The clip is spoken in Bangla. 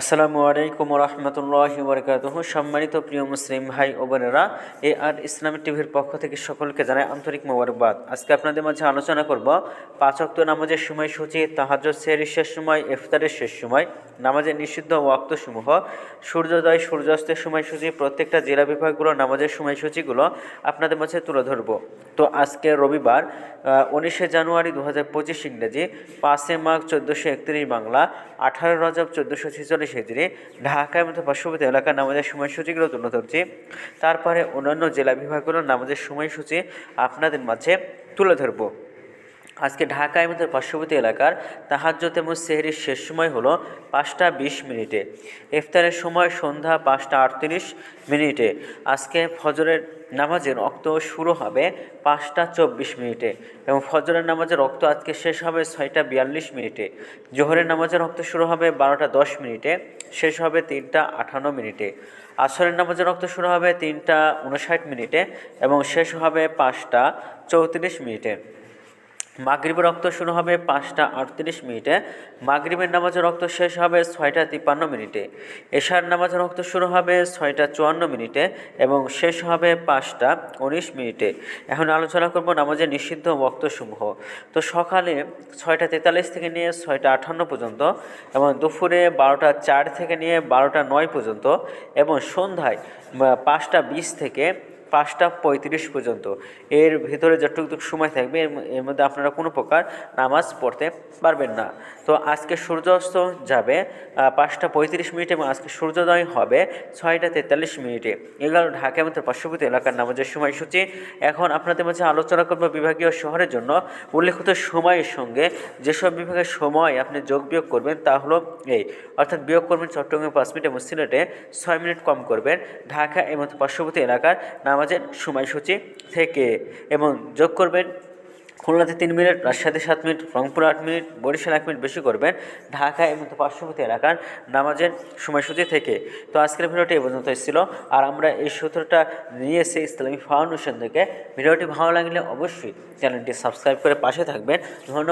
আসসালামু আলাইকুম রহমতুল্লাহ বরকাত সম্মানিত প্রিয় মুসলিম ভাই ও বোনেরা, এ আর ইসলামিক টিভির পক্ষ থেকে সকলকে জানাই আন্তরিক মোবারকবাদ। আজকে আপনাদের মাঝে আলোচনা করব পাঁচ অক্ত নামাজের সময়সূচি তাহাজ সেরির শেষ সময়, ইফতারের শেষ সময়, নামাজের নিষিদ্ধ ওয়াক্তসমূহ, সূর্যোদয়, সূর্যাস্তের সময়সূচি, প্রত্যেকটা জেলা বিভাগগুলো নামাজের সময়সূচিগুলো আপনাদের মাঝে তুলে ধরব। তো আজকে রবিবার উনিশে জানুয়ারি দু হাজার পঁচিশ ইংরেজি পাঁচে মাঘ চোদ্দোশো একত্রিশ বাংলা আঠারো রজব চোদ্দোশো ছেচল্লিশ হিজড়ি ঢাকার মতো পার্শ্ববর্তী এলাকার নামাজের সময়সূচিগুলো তুলে ধরছি। তারপরে অন্যান্য জেলা বিভাগগুলোর নামাজের সময়সূচি আপনাদের মাঝে তুলে ধরবো। আজকে ঢাকায় মধ্যে পার্শ্ববর্তী এলাকার তাহাজ্জত এবং সেহরির শেষ সময় হলো পাঁচটা বিশ মিনিটে। ইফতারের সময় সন্ধ্যা পাঁচটা আটত্রিশ মিনিটে। আজকে ফজরের নামাজের রক্ত শুরু হবে পাঁচটা চব্বিশ মিনিটে এবং ফজরের নামাজের রক্ত আজকে শেষ হবে ছয়টা বিয়াল্লিশ মিনিটে। জোহরের নামাজের রক্ত শুরু হবে বারোটা দশ মিনিটে, শেষ হবে তিনটা আটান্ন মিনিটে। আসরের নামাজের রক্ত শুরু হবে তিনটা উনষাট মিনিটে এবং শেষ হবে পাঁচটা চৌত্রিশ মিনিটে। মাগরিবের রক্ত শুরু হবে পাঁচটা আটত্রিশ মিনিটে। মাগরিবের নামাজের রক্ত শেষ হবে ছয়টা তিপ্পান্ন মিনিটে। এশার নামাজের রক্ত শুরু হবে ছয়টা চুয়ান্ন মিনিটে এবং শেষ হবে পাঁচটা উনিশ মিনিটে। এখন আলোচনা করব নামাজের নিষিদ্ধ বক্তসমূহ তো সকালে ছয়টা তেতাল্লিশ থেকে নিয়ে ছয়টা আটান্ন পর্যন্ত এবং দুপুরে বারোটা চার থেকে নিয়ে বারোটা নয় পর্যন্ত এবং সন্ধ্যায় পাঁচটা বিশ থেকে পাঁচটা পঁয়ত্রিশ পর্যন্ত। এর ভিতরে যতটুকু সময় থাকবে, এর মধ্যে আপনারা কোনো প্রকার নামাজ পড়তে পারবেন না। তো আজকে সূর্যাস্ত যাবে পাঁচটা পঁয়ত্রিশ মিনিট এবং আজকে সূর্যোদয় হবে ছয়টা তেতাল্লিশ মিনিটে। এগুলো ঢাকা এবং পার্শ্ববর্তী এলাকার নামাজের সময়সূচি। এখন আপনাদের মাঝে আলোচনা করব বিভাগীয় শহরের জন্য। উল্লেখিত সময়ের সঙ্গে যেসব বিভাগের সময় আপনি যোগ বিয়োগ করবেন তা হলো এই, অর্থাৎ বিয়োগ করবেন চট্টগ্রামে পাঁচ মিনিট এবং সিলেটে ছয় মিনিট কম করবেন। ঢাকা এবং পার্শ্ববর্তী এলাকার নামাজের সময়সূচি থেকে এবং যোগ করবেন। খুলনাতে তিন মিনিট, রাজশাহীতে সাত মিনিট, রংপুর আট মিনিট, বরিশাল এক মিনিট বেশি করবেন। ঢাকা এবং পার্শ্ববর্তী এলাকার নামাজের সময়সূচি থেকে। তো আজকের ভিডিওটি এই পর্যন্ত ছিল। আর আমরা এই সূত্রটা নিয়ে এসে ইসলামী ফাউন্ডেশন থেকে। ভিডিওটি ভালো লাগলে অবশ্যই চ্যানেলটি সাবস্ক্রাইব করে পাশে থাকবেন। ধন্যবাদ।